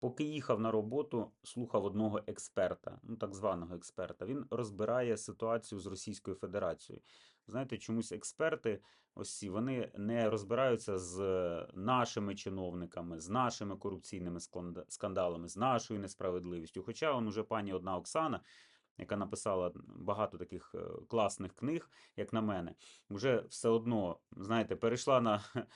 Поки їхав на роботу, слухав одного експерта, ну так званого експерта. Він розбирає ситуацію з Російською Федерацією. Знаєте, чомусь експерти, ось ці, вони не розбираються з нашими чиновниками, з нашими корупційними скандалами, з нашою несправедливістю. Хоча он уже пані одна Оксана, яка написала багато таких е, класних книг, як на мене, вже все одно, знаєте, перейшла на,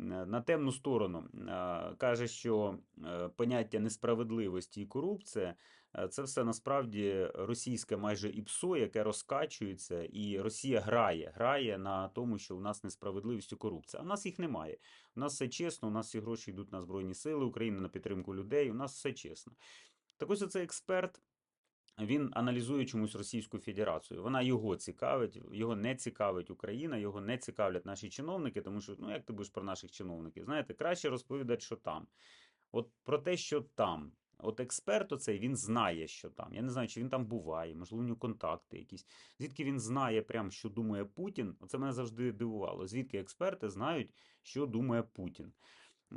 на темну сторону. Е, Каже, що е, поняття несправедливості і корупція е, це все насправді російське майже ІПСО, яке розкачується, і Росія грає, грає на тому, що у нас несправедливість і корупція. А в нас їх немає. У нас все чесно, у нас всі гроші йдуть на Збройні Сили України, на підтримку людей. У нас все чесно. Так ось оцей експерт. Він аналізує чомусь Російську Федерацію. Вона його цікавить, його не цікавить Україна, його не цікавлять наші чиновники, тому що ну як ти будеш про наших чиновників? Знаєте, краще розповідати, що там. От про те, що там. От експерт оцей він знає, що там. Я не знаю, чи він там буває, можливо, у нього контакти якісь. Звідки він знає, прям, що думає Путін? Оце мене завжди дивувало. Звідки експерти знають, що думає Путін?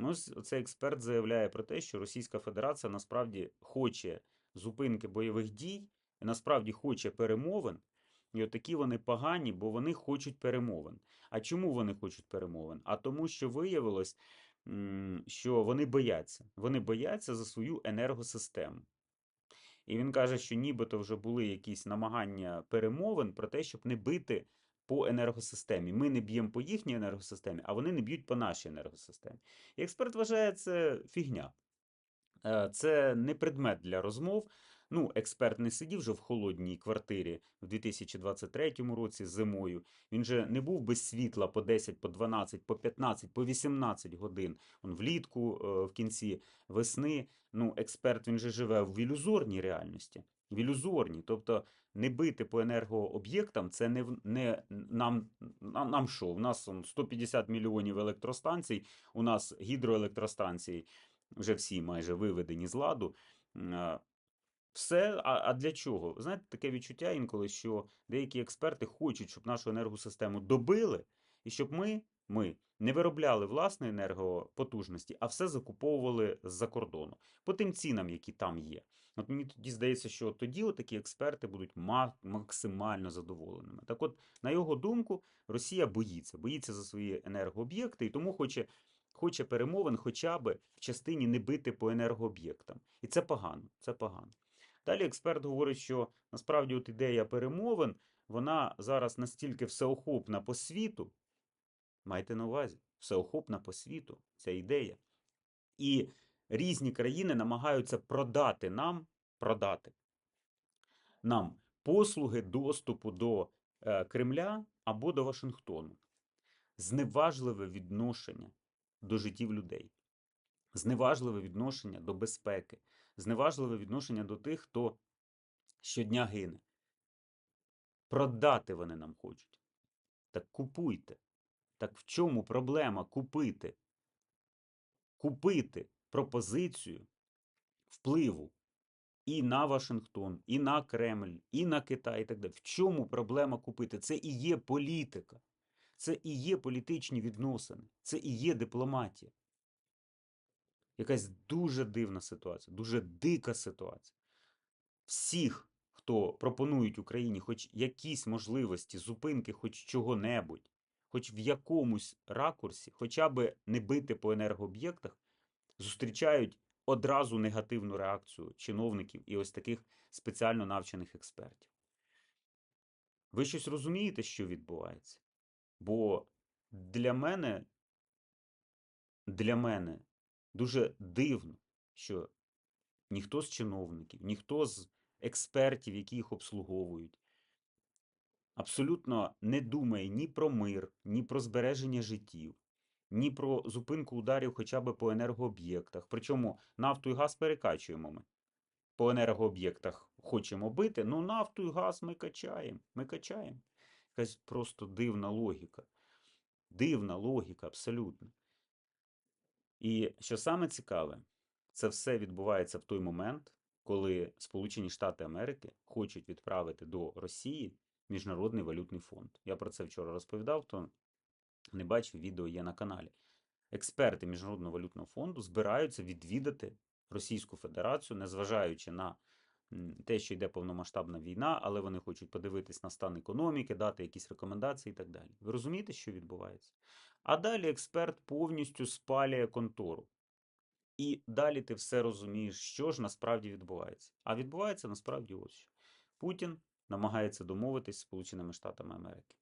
Ось цей експерт заявляє про те, що Російська Федерація насправді хоче зупинки бойових дій, насправді хоче перемовин. І такі вони погані, бо вони хочуть перемовин. А чому вони хочуть перемовин? А тому, що виявилось, що вони бояться. Вони бояться за свою енергосистему. І він каже, що нібито вже були якісь намагання перемовин про те, щоб не бити по енергосистемі. Ми не б'ємо по їхній енергосистемі, а вони не б'ють по нашій енергосистемі. І експерт вважає це фігня. Е, Це не предмет для розмов. Ну, експерт не сидів вже в холодній квартирі в 2023 році зимою. Він же не був без світла по 10, по 12, по 15, по 18 годин. Он влітку, е, в кінці весни. Ну, експерт він же живе в ілюзорній реальності. В ілюзорній. Тобто не бити по енергооб'єктам, це не, не нам, нам, нам що? У нас он, 150 мільйонів електростанцій, у нас гідроелектростанцій вже всі майже виведені з ладу. Все, а, а для чого? Знаєте, таке відчуття інколи, що деякі експерти хочуть, щоб нашу енергосистему добили, і щоб ми, ми не виробляли власної енергопотужності, а все закуповували з-за кордону по тим цінам, які там є. От мені тоді здається, що тоді такі експерти будуть максимально задоволеними. Так от, на його думку, Росія боїться, боїться за свої енергооб'єкти і тому хоче хоче перемовин хоча б в частині не бити по енергооб'єктам. І це погано. Це погано. Далі експерт говорить, що насправді от ідея перемовин, вона зараз настільки всеохопна по світу. Майте на увазі, всеохопна по світу ця ідея. І різні країни намагаються продати нам, продати нам послуги доступу до е, Кремля або до Вашингтону. Зневажливе відношення до життів людей, зневажливе відношення до безпеки, зневажливе відношення до тих, хто щодня гине. Продати вони нам хочуть. Так купуйте. Так в чому проблема купити? Купити пропозицію впливу і на Вашингтон, і на Кремль, і на Китай, і так далі. В чому проблема купити? Це і є політика. Це і є політичні відносини, це і є дипломатія. Якась дуже дивна ситуація, дуже дика ситуація. Всіх, хто пропонують Україні хоч якісь можливості зупинки, хоч чого-небудь, хоч в якомусь ракурсі, хоча б не бити по енергооб'єктах, зустрічають одразу негативну реакцію чиновників і ось таких спеціально навчених експертів. Ви щось розумієте, що відбувається? Бо для мене, для мене дуже дивно, що ніхто з чиновників, ніхто з експертів, які їх обслуговують, абсолютно не думає ні про мир, ні про збереження життів, ні про зупинку ударів хоча б по енергооб'єктах. Причому нафту і газ перекачуємо ми. По енергооб'єктах хочемо бити, ну нафту і газ ми качаємо. Ми качаємо. Якась просто дивна логіка. Дивна логіка, абсолютно. І що саме цікаве, це все відбувається в той момент, коли Сполучені Штати Америки хочуть відправити до Росії Міжнародний валютний фонд. Я про це вчора розповідав, хто не бачив, відео є на каналі. Експерти Міжнародного валютного фонду збираються відвідати Російську Федерацію, незважаючи на те, що йде повномасштабна війна, але вони хочуть подивитись на стан економіки, дати якісь рекомендації і так далі. Ви розумієте, що відбувається? А далі експерт повністю спалює контору. І далі ти все розумієш, що ж насправді відбувається. А відбувається насправді ось що. Путін намагається домовитись з Сполученими Штатами Америки.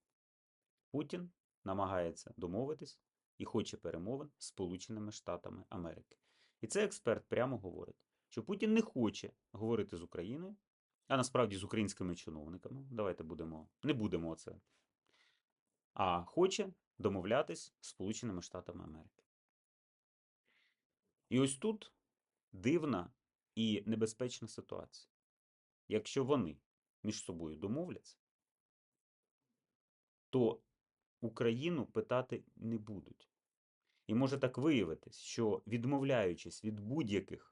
Путін намагається домовитись і хоче перемовин з Сполученими Штатами Америки. І цей експерт прямо говорить, що Путін не хоче говорити з Україною, а насправді з українськими чиновниками. Давайте будемо, не будемо це. А хоче домовлятись з Сполученими Штатами Америки. І ось тут дивна і небезпечна ситуація. Якщо вони між собою домовляться, то Україну питати не будуть. І може так виявитись, що відмовляючись від будь-яких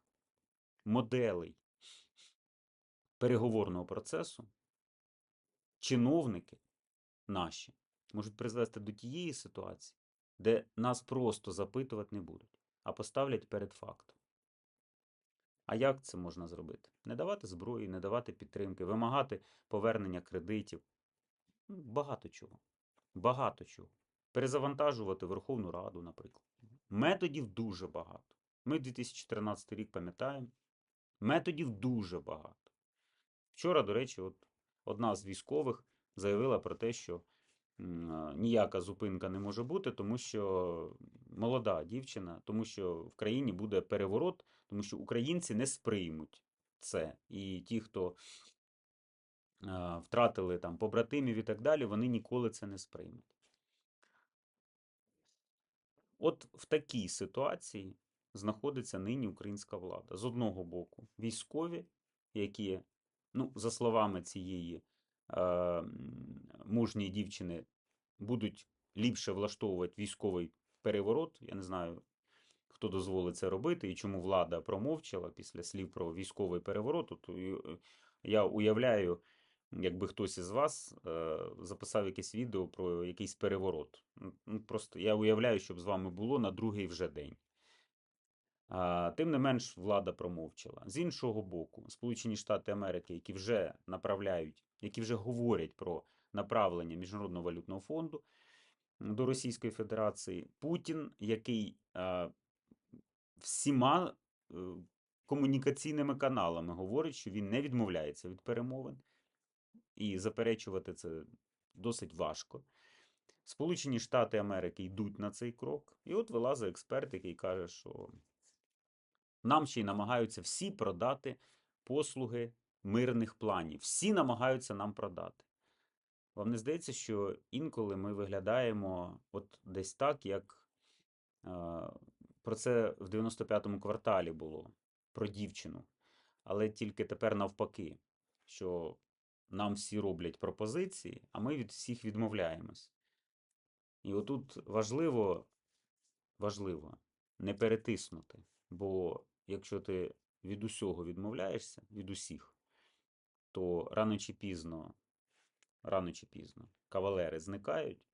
моделей переговорного процесу, чиновники наші можуть призвести до тієї ситуації, де нас просто запитувати не будуть, а поставлять перед фактом. А як це можна зробити? Не давати зброї, не давати підтримки, вимагати повернення кредитів. Ну, Багато чого. Багато чого. Перезавантажувати Верховну Раду, наприклад. Методів дуже багато. Ми 2014 рік пам'ятаємо. Методів дуже багато. Вчора, до речі, от одна з військових заявила про те, що ніяка зупинка не може бути, тому що молода дівчина, тому що в країні буде переворот, тому що українці не сприймуть це. І ті, хто втратили там побратимів і так далі, вони ніколи це не сприймуть. От в такій ситуації знаходиться нині українська влада. З одного боку, військові, які, ну, за словами цієї е, мужньої дівчини, будуть ліпше влаштовувати військовий переворот. Я не знаю, хто дозволить це робити і чому влада промовчала після слів про військовий переворот. От, е, я уявляю, якби хтось із вас е, записав якесь відео про якийсь переворот. Ну, Просто я уявляю, щоб з вами було на другий вже день. Тим не менш, влада промовчала. З іншого боку, Сполучені Штати Америки, які вже направляють, які вже говорять про направлення Міжнародного валютного фонду до Російської Федерації, Путін, який всіма е, комунікаційними каналами говорить, що він не відмовляється від перемовин, і заперечувати це досить важко. Сполучені Штати Америки йдуть на цей крок, і от вилазить експерт, який каже, що нам ще й намагаються всі продати послуги мирних планів. Всі намагаються нам продати. Вам не здається, що інколи ми виглядаємо от десь так, як е, про це в 95-му кварталі було, про дівчину. Але тільки тепер навпаки, що нам всі роблять пропозиції, а ми від всіх відмовляємось. І отут важливо, важливо не перетиснути. Бо якщо ти від усього відмовляєшся, від усіх, то рано чи пізно, рано чи пізно кавалери зникають,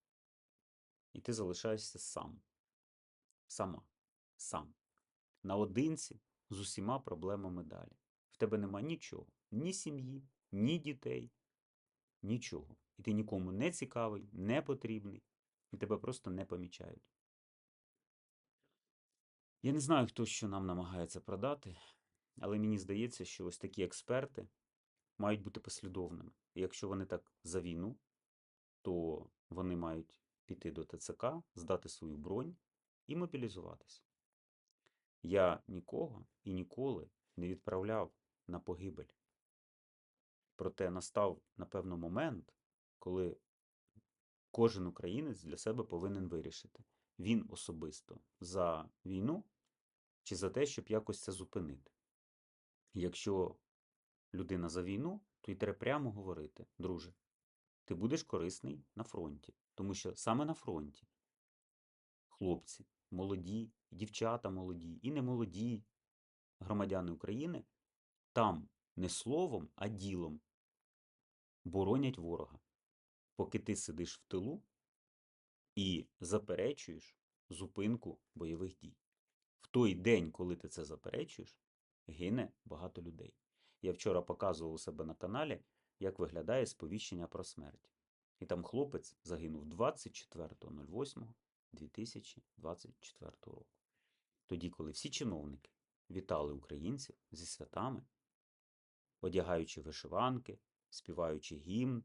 і ти залишаєшся сам. Сама. Сам. Наодинці з усіма проблемами далі. В тебе нема нічого, ні сім'ї, ні дітей, нічого. І ти нікому не цікавий, не потрібний, і тебе просто не помічають. Я не знаю, хто що нам намагається продати, але мені здається, що ось такі експерти мають бути послідовними. І якщо вони так за війну, то вони мають піти до ТЦК, здати свою бронь і мобілізуватися. Я нікого і ніколи не відправляв на погибель. Проте настав, напевно, момент, коли кожен українець для себе повинен вирішити, він особисто за війну чи за те, щоб якось це зупинити. Якщо людина за війну, то й треба прямо говорити, друже, ти будеш корисний на фронті, тому що саме на фронті хлопці, молоді, дівчата молоді і немолоді громадяни України там не словом, а ділом боронять ворога, поки ти сидиш в тилу і заперечуєш зупинку бойових дій. Той день, коли ти це заперечуєш, гине багато людей. Я вчора показував у себе на каналі, як виглядає сповіщення про смерть. І там хлопець загинув 24.08.2024 року. Тоді, коли всі чиновники вітали українців зі святами, одягаючи вишиванки, співаючи гімн,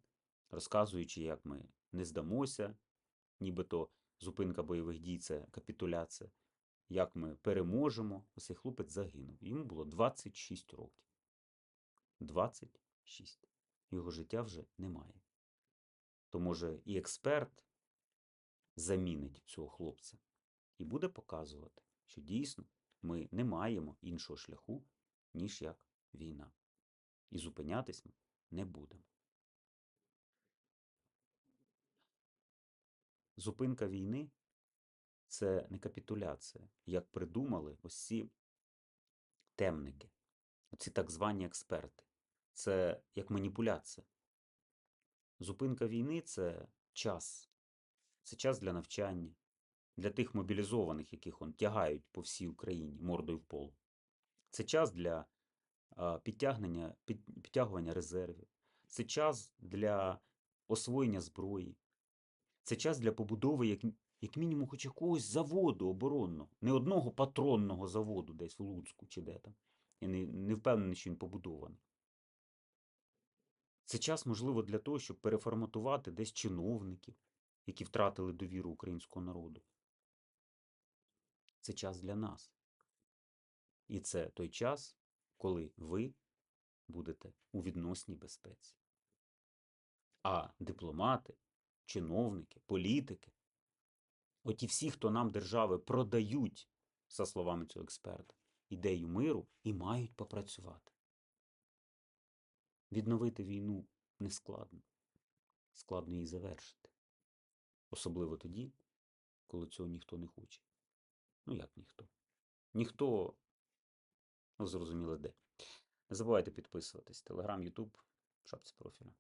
розказуючи, як ми не здамося, нібито зупинка бойових дій це капітуляція, як ми переможемо. Ось цей хлопець загинув. Йому було 26 років. 26. Його життя вже немає. То може і експерт замінить цього хлопця і буде показувати, що дійсно ми не маємо іншого шляху, ніж як війна. І зупинятись ми не будемо. Зупинка війни це не капітуляція, як придумали ці темники, оці так звані експерти. Це як маніпуляція. Зупинка війни це час. Це час для навчання, для тих мобілізованих, яких он тягають по всій Україні мордою в пол. Це час для підтягнення, під, підтягування резервів. Це час для освоєння зброї. Це час для побудови, як, як мінімум, хоч якогось заводу оборонного, не одного патронного заводу десь в Луцьку чи де там. Я не, не впевнений, що він побудований. Це час, можливо, для того, щоб переформатувати десь чиновників, які втратили довіру українського народу. Це час для нас. І це той час, коли ви будете у відносній безпеці. А дипломати, чиновники, політики, оті всі, хто нам держави продають, за словами цього експерта, ідею миру і мають попрацювати. Відновити війну не складно. Складно її завершити. Особливо тоді, коли цього ніхто не хоче. Ну як ніхто? Ніхто, ну зрозуміло де. Не забувайте підписуватись. Телеграм, Ютуб, шапці профіля.